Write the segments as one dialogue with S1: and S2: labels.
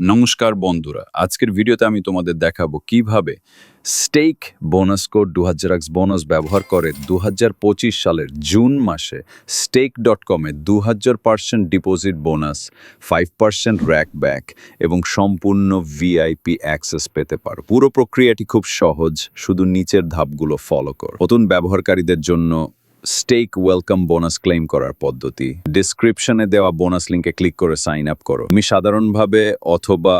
S1: নমস্কার বন্ধুরা, আজকের ভিডিওতে আমি তোমাদের দেখাবো কীভাবে স্টেক বোনাস কোড দু হাজার বোনাস ব্যবহার করে দু হাজার পঁচিশ সালের জুন মাসে স্টেক ডট কমে দু হাজার percent deposit bonus, five percent rakeback এবং সম্পূর্ণ ভিআইপি অ্যাক্সেস পেতে পারো। পুরো প্রক্রিয়াটি খুব সহজ, শুধু নিচের ধাপগুলো ফলো করো। নতুন ব্যবহারকারীদের জন্য স্টেক ওয়েলকাম বোনাস ক্লেম করার পদ্ধতি। ডিসক্রিপশনে দেওয়া বোনাস লিঙ্কে ক্লিক করে সাইন আপ করো। তুমি সাধারণভাবে অথবা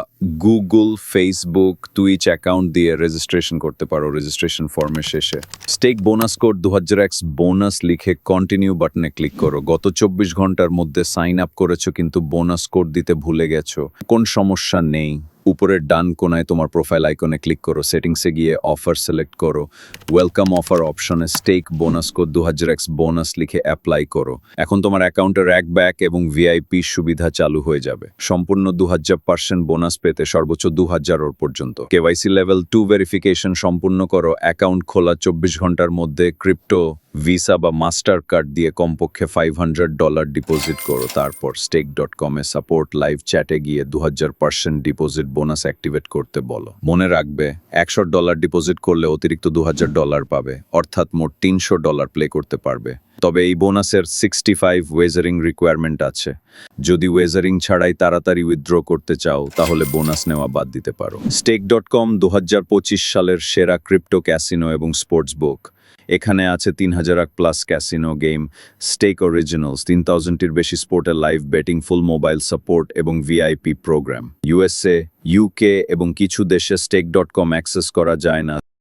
S1: গুগল ফেসবুক টুইচ অ্যাকাউন্ট দিয়ে রেজিস্ট্রেশন করতে পারো রেজিস্ট্রেশন ফর্মের শেষে। স্টেক বোনাস কোড দু হাজার এক্স বোনাস লিখে কন্টিনিউ বাটনে ক্লিক করো। গত চব্বিশ ঘণ্টার মধ্যে সাইন আপ করেছ কিন্তু বোনাস কোড দিতে ভুলে গেছো। কোন সমস্যা নেই। উপরের ডান কোনায় তোমার প্রোফাইল আইকনে ক্লিক করো সেটিংসে গিয়ে অফার সিলেক্ট করো ওয়েলকাম অফার অপশনে স্টেক বোনাস কোড দু হাজার এক্স বোনাস লিখে অ্যাপ্লাই করো। এখন তোমার অ্যাকাউন্টে র্যাক ব্যাক এবং ভিআইপি সুবিধা চালু হয়ে যাবে। সম্পূর্ণ দু হাজার পার্সেন্ট বোনাস পেতে সর্বোচ্চ দু হাজার পর্যন্ত। কেওয়াইসি লেভেল টু ভেরিফিকেশন সম্পূর্ণ করো অ্যাকাউন্ট খোলা চব্বিশ ঘণ্টার মধ্যে ক্রিপ্টো ভিসা বা মাস্টার কার্ড দিয়ে কমপক্ষে ফাইভ ডলার ডিপোজিট করো। তারপর স্টেক ডট কমে সাপোর্ট লাইভ চ্যাটে গিয়ে দু হাজার ডিপোজিট বোনাস অ্যাক্টিভেট করতে বলো। মনে রাখবে, একশো ডলার ডিপোজিট করলে অতিরিক্ত দু হাজার ডলার পাবে, অর্থাৎ মোট তিনশো ডলার প্লে করতে পারবে। তবে এই বোনাসের সিক্সটি ফাইভ ওয়েজারিং রিকোয়ারমেন্ট আছে। যদি ওয়েজারিং ছাড়াই তাড়াতাড়ি উইথড্র করতে চাও, তাহলে বোনাস নেওয়া বাদ দিতে পারো। স্টেক ডট কম দুহাজার পঁচিশ সালের সেরা ক্রিপ্টো ক্যাসিনো এবং স্পোর্টস বুক এখানে আছে তিন হাজার plus casino game Stake originals তিন থাউজেন্ডটির বেশি স্পোর্টের live betting full mobile support এবং ভিআইপি প্রোগ্রাম ইউএসএ ইউকে এবং কিছু দেশে স্টেক ডট কম অ্যাক্সেস করা যায় না।